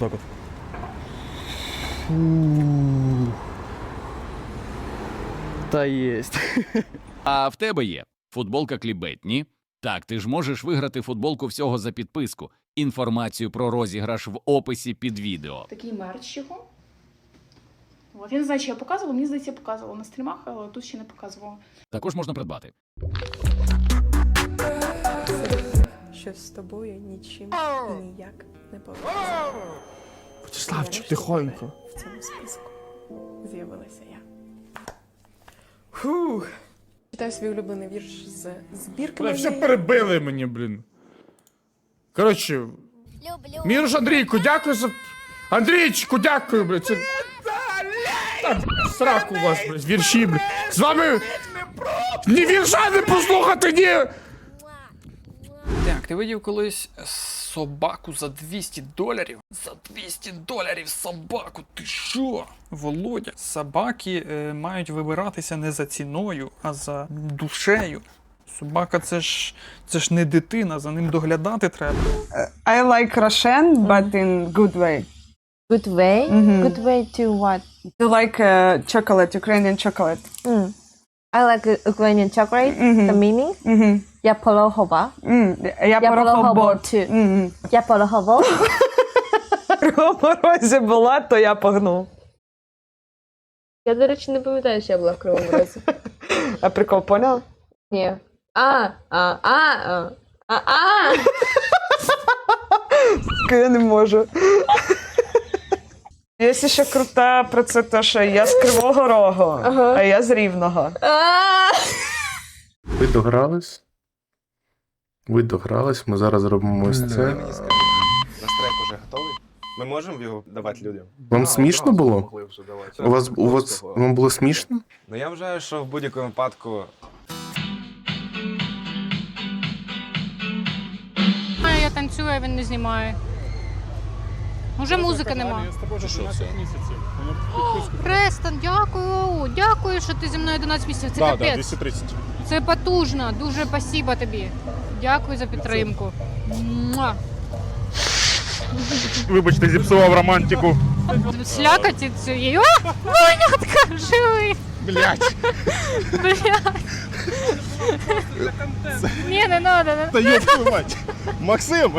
Отак от. Фу. Та єсть. А в тебе є футболка клібет, ні? Так, ти ж можеш виграти футболку всього за підписку. Інформацію про розіграш в описі під відео. Такий мерч його. От. Я не знаю, чи я показувала, мені здається, я показувала на стрімах, але тут ще не показувала. Також можна придбати. Що з тобою нічим і ніяк не пов'язано. Вячеславчик, тихонько. В цьому списку з'явилася я. Фух. Читаю свій улюблений вірш з збірки. Бля, все моєї. перебили мені, блін. Коротше, Люблю. Міруш Андрійку, дякую за. Андрійчику, дякую, блядь. Це... Та, б**, сраку у вас, блядь, вірші, блядь. З вами. Ні вірша не послухати, ні! Ти видів колись собаку за 200 доларів? За 200 доларів собаку, ти що? Володя, собаки е, мають вибиратися не за ціною, а за душею. Собака це ж це ж не дитина, за ним доглядати треба. I like Russian, but in good way. Good way? Good way to what? You like uh, chocolate, Ukrainian chocolate. Mm. I like Ukrainian chocolate. Mhm. The meaning? Угу. Я полохова. Mm. Я. Мгм. Я полохово. При була, то я погнув. Я, до речі, не пам'ятаю, що я була в Кривому Розі. А прикол поняла? Ні. А, а, а, а, а, а. Я не можу. Є ще крута про це те, що я з Кривого Рогу, Ага. а я з Рівного. Ви догрались? Ви догрались, ми зараз робимо ось це. Наш трек уже готовий. Ми можемо його давати людям? Вам смішно було? Вже. У вас у вас вам було смішно? Ну я вважаю, що в будь-якому випадку Я танцюю, а він не знімає. Уже музики нема. Престон, дякую. Дякую, що ти зі мною 11 місяців. Це капець. 230. Це потужно. Дуже спасибо тобі. Дякую за підтримку. Муа. Вибачте, зіпсував романтику. Слякаті цієї. О, вонятка, живий. Блять. Блядь. Ні, не надо. не- Та є твою мать. Максим!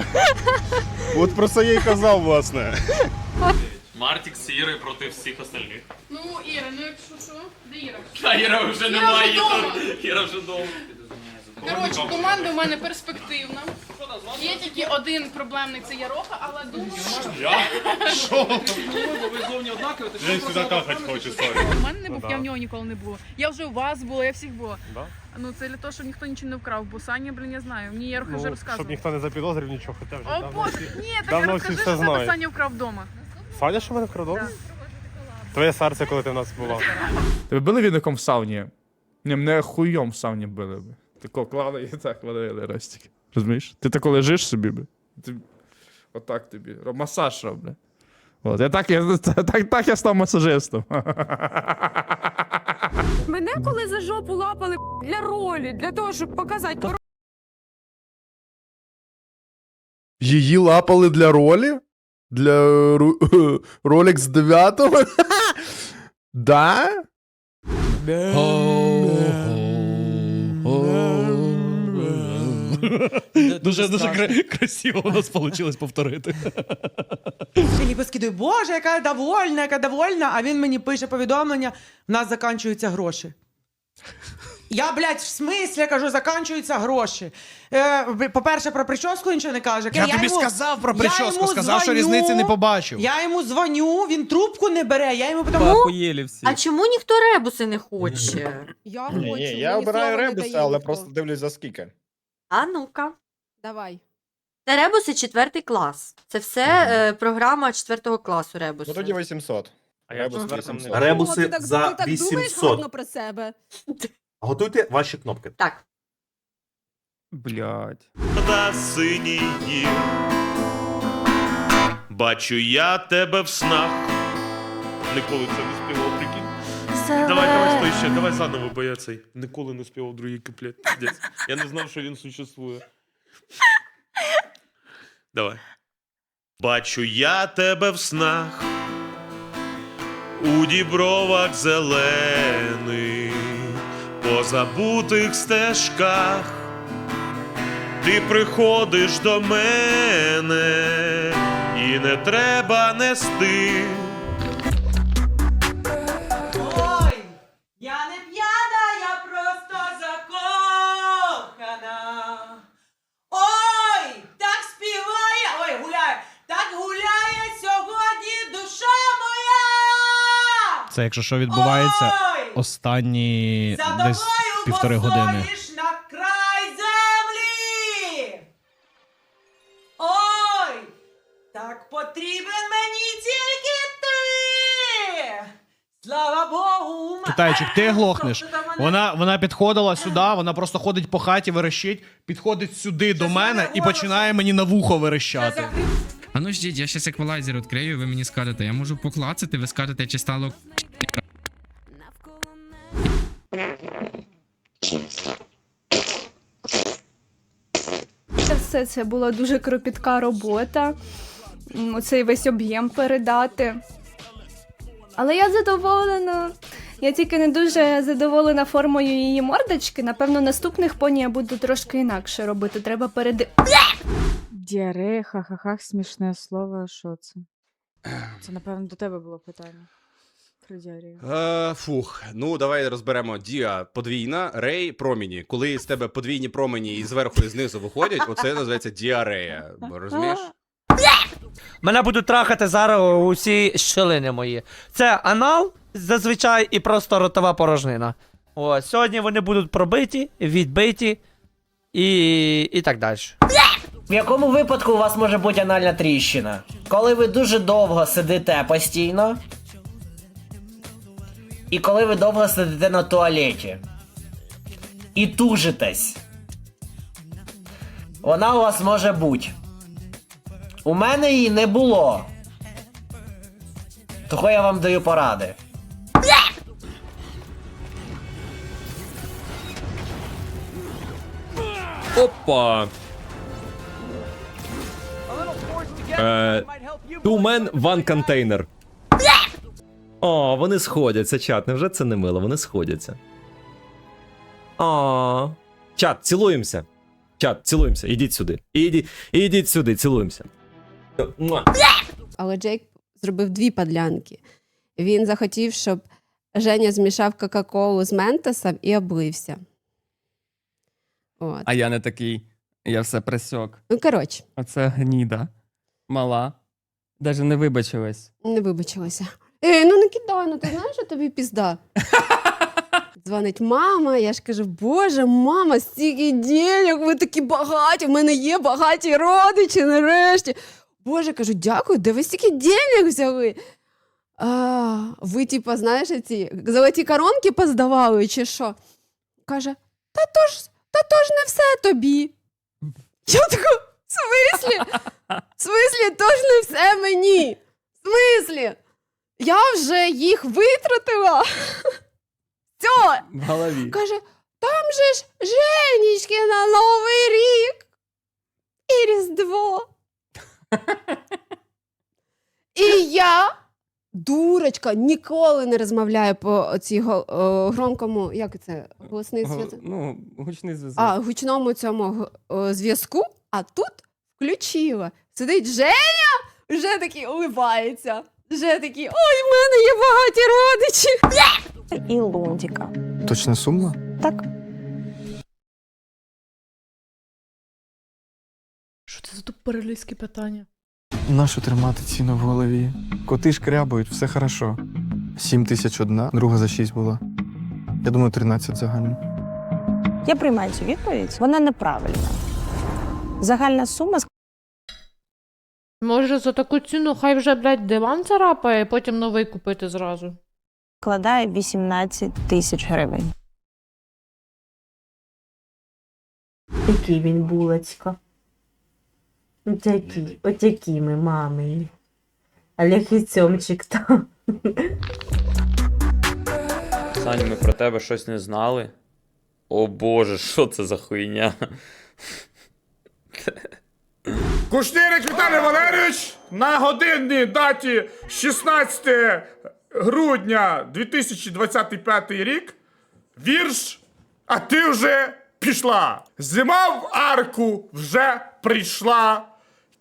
От про це я й казав, власне. Мартік з Ірою проти всіх остальних. Ну, Іра, ну якщо що, де Іра? Та Іра вже Іра немає, вже Іра- Іра вже вдома. Коротше, команда у мене перспективна. Є тільки один проблемний, це Яроха, але думаю, що Ви зовні однакові, ти Я сюди какать хочу, сорі. у мене не був, я в нього ніколи не було. Я вже у вас була, я всіх була. Да? Ну це для того, щоб ніхто нічого не вкрав, бо Саня, блін, я знаю. Мені Яроха вже розказував. ніхто не запідозрив нічого, хоча вже О боже, ні, так давно розкажи, що все знають. Саня вкрав вдома. Саня, що мене вкрадав? Да. Твоє серце, коли ти в нас була. Тебе били віником в сауні? Ні, мене хуйом в сауні били би. Тако клали і так валили Ростик. Розумієш? Ти тако лежиш собі, би. Ти... Отак тобі. Масаж роблю. От, я так, я, так, так я став масажистом. Мене коли за жопу лапали для ролі, для того, щоб показати Її лапали для ролі? Для ролик з 9 Да? Дуже дуже красиво у нас вийшло повторити. Філіпа скидає, боже, яка я довольна, яка довольна, а він мені пише повідомлення, в нас закінчуються гроші. Я, блядь, в смислі кажу, закінчуються гроші. Е, по-перше, про прическу нічого не каже. Я, тобі йому- сказав про я прическу, йому сказав, що різниці не побачив. Я йому дзвоню, він трубку не бере, я йому. Поїли всі. А чому ніхто ребуси не хоче? Я Ні, ні, я обираю ребуси, але просто дивлюсь за скільки. А ну-ка. Давай. Це ребуси четвертий клас. Це все е, програма четвертого класу ребуси. 800. А я Ребус не сот. Ребуси О, ти так- за ти так думаєш 800. гарно про себе. Готуйте ваші кнопки. Так. Блять. Та синії. Бачу я тебе в снах. Ніколи це не співав. Давай, давай, стой ще, давай заново, бо я цей. Ніколи не співав другий куплет. Я не знав, що він существує. Давай. Бачу я тебе в снах, у дібровах зелених, по забутих стежках. Ти приходиш до мене, і не треба нести. Це якщо що відбувається Ой, останні за десь півтори години. на край землі. Ой, так потрібен мені тільки ти. Слава Богу, у Китайчик, ти глохнеш. Мене- Вона, вона підходила сюди, вона просто ходить по хаті, верещить, підходить сюди до мене і починає мені на вухо верещати. А ну ждіть, я щас еквалайзер відкрию, ви мені скажете, я можу поклацати, ви скажете, чи стало Це все це була дуже кропітка робота. Оцей весь об'єм передати. Але я задоволена. Я тільки не дуже задоволена формою її мордочки. Напевно, наступних поні я буду трошки інакше робити. Треба переди. Діарея, ха-ха-ха, смішне слово. Що це? Це, напевно, до тебе було питання. Про. Е, фух, ну давай розберемо. Діа подвійна, рей промені. Коли з тебе подвійні промені і зверху і знизу виходять, оце називається діарея. Розумієш? Мене будуть трахати зараз усі щелини мої. Це анал зазвичай і просто ротова порожнина. О, сьогодні вони будуть пробиті, відбиті і, і так далі. В якому випадку у вас може бути анальна тріщина? Коли ви дуже довго сидите постійно. І коли ви довго сидите на туалеті. І тужитесь. Вона у вас може бути. У мене її не було. Того я вам даю поради. Опа! Е, two men, one container. О, вони сходяться, чат. Невже це не мило? Вони сходяться. О. Чат, цілуємося. Чат, цілуємося. Ідіть сюди. Ідіть, ідіть сюди, цілуємося. Але Джейк зробив дві подлянки. Він захотів, щоб Женя змішав Кока-Колу з Ментосом і облився. От. А я не такий. Я все присьок. Ну, коротше, Оце гніда. Мала. Даже не вибачилась. не вибачилася. Ей, ну не кидай, ну ти знаєш, що тобі пізда. Дзвонить мама, я ж кажу, боже, мама, стільки денег, ви такі багаті, в мене є багаті родичі нарешті. Боже, кажу, дякую, де ви стільки денег взяли? А, ви, типа, знаєш, ці золоті коронки поздавали, чи що? Каже, та то ж, та то ж не все тобі. Я така, в смислі? В смислі, то ж не все мені. В смислі? Я вже їх витратила. Все. В голові. Каже, там же ж Женічки на Новий рік і Різдво. І я, дурочка, ніколи не розмовляю по цій громкому, як це, голосний зв'язок? Ну, гучний зв'язок. А, гучному цьому о, зв'язку, а тут включила. Сидить Женя, вже такий уливається. Вже такий, ой, в мене є багаті родичі. І лунтика. Точно сумно? Так. Що це за тупорилійське питання? Нащо тримати ціну в голові? Коти шкрябають, все хорошо. Сім тисяч одна, друга за шість була. Я думаю, 13 загально. Я приймаю цю відповідь. Вона неправильна. Загальна сума Може, за таку ціну хай вже, блядь, диван царапає, потім новий купити зразу. складає 18 тисяч гривень. Який він булочка. Отакі, отакі ми мами. Олег і Цьомчик там. Саня, ми про тебе щось не знали. О боже, що це за хуйня? Кушнірик Віталій Валерійович! на годинній даті 16 грудня 2025 рік вірш, а ти вже пішла. Зима в арку вже прийшла.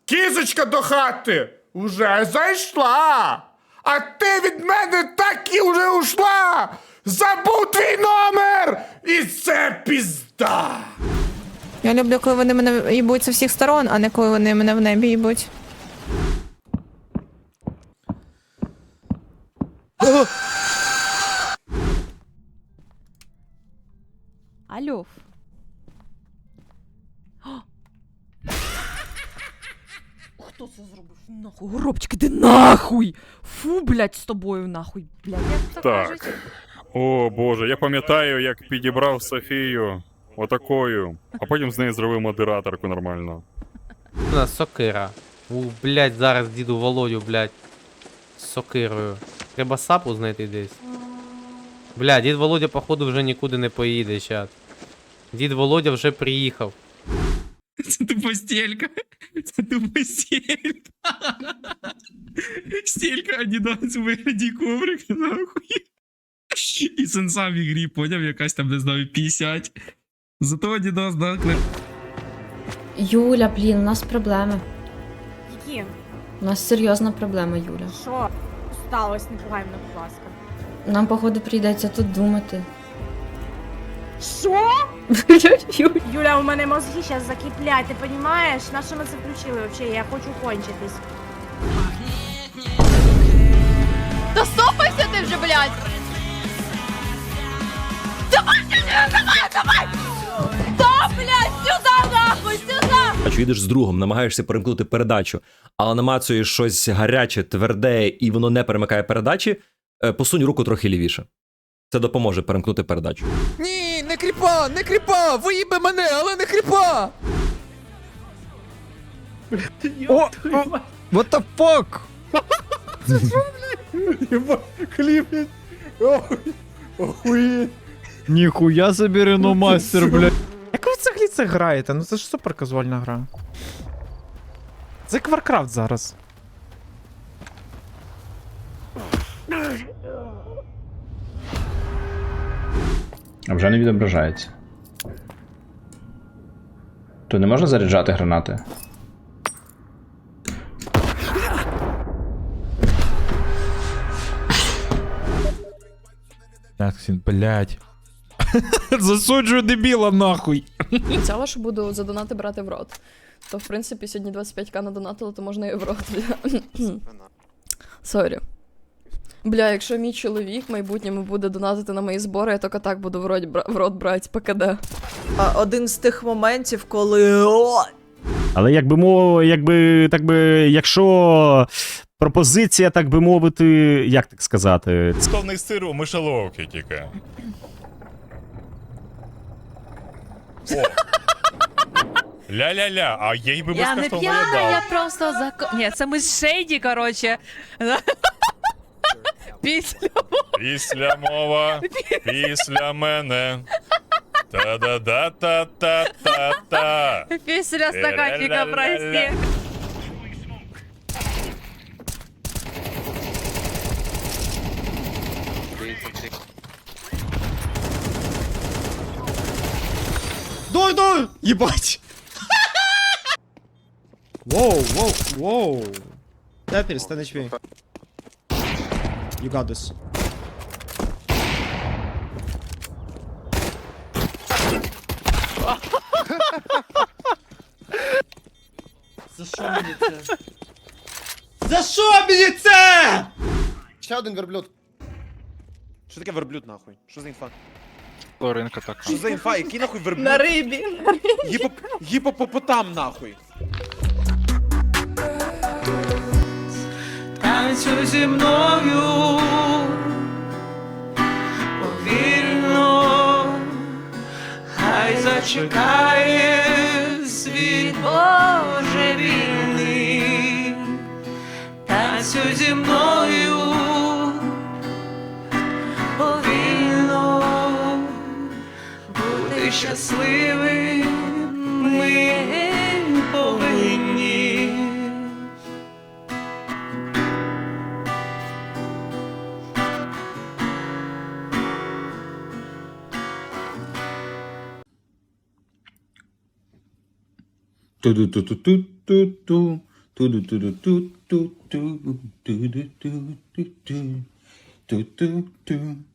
Кізочка до хати уже зайшла. А ти від мене так і вже ушла. Забув твій номер! І це пізда. Я люблю, коли вони мене їбуть з усіх сторон, а не коли вони мене в небі їбуть. Алло. Хто це зробив? Нахуй, горобчик, іди нахуй! Фу, блядь, з тобою нахуй, блядь. Так. О боже, я пам'ятаю, як підібрав Софію отакою, а потім з нею зробив модераторку нормально. У нас сокира. У, блядь, зараз діду Володю, блядь. З сокирою. Треба сапу знайти десь. Бля, дід Володя, походу, вже нікуди не поїде, чат. Дід Володя вже приїхав. Це тупо стелька. Це тупо стелька. Стелька Адідас у вигляді коврика, нахуй. І сенса в ігрі, поняв, якась там, не знаю, 50. Зато Адідас, да, кле- Юля, блін, у нас проблеми. Які? У нас серйозна проблема, Юля. Що сталося? Не пугай мене, будь ласка. Нам, походу, прийдеться тут думати. Що? Юля. Юля, у мене мозги зараз закиплять, ти розумієш? На що ми це включили взагалі? Я хочу кончитись. Та стопайся ти вже, блядь! Давай, давай, давай! Стоп, сюди! Бачу, їдеш з другом, намагаєшся перемкнути передачу, але намацуєш щось гаряче, тверде, і воно не перемикає передачі, е, посунь руку трохи лівіше. Це допоможе перемкнути передачу. Ні, не кріпа, не кріпа! Виїби мене, але не кріпа! О, what the fuck? Кліп. Ніхуя собі реномастер, блядь. Як ви взагалі це граєте? Ну це ж супер казуальна гра. Це як Warcraft зараз. А вже не відображається. То не можна заряджати гранати? Так, блядь. Засуджую дебіла нахуй. Обіцяла, що буду за донати брати в рот. То, в принципі, сьогодні 25к надонатили, то можна і в рот. Сорі. Бля, якщо мій чоловік в майбутньому буде донатити на мої збори, я тільки так буду в рот, бра- в рот брати ПКД. Один з тих моментів, коли. О! Але якби мов, якби так би, якщо пропозиція, так би мовити, як так сказати, Сковних сиру, мишеловки тільки. О. Ля-ля-ля, а їй би безкоштовно я дав. просто за... Ні, це ми з Шейді, короче. Після Після мова, після мене. Та-да-да-та-та-та-та. Після стаканчика, прості. Дай, дай! Ебать! Воу, воу, воу. Дай перестань HP. You got this. За що мені це? За що мені це? Ще один верблюд. Що таке верблюд нахуй? Що за інфа? Лоринка така. Що за інфа? Який нахуй верблюд? на рибі. Гіпоп... Гіпопотам нахуй. Танцюй зі мною повільно, хай зачекає світ божевільний. Танцюй зі мною бути щасливими повинні. Ту-ду-ту-ту-ту-ту-ту, ту-ду-ту-ту-ту-ту-ту, ту-ду-ту-ту-ту-ту.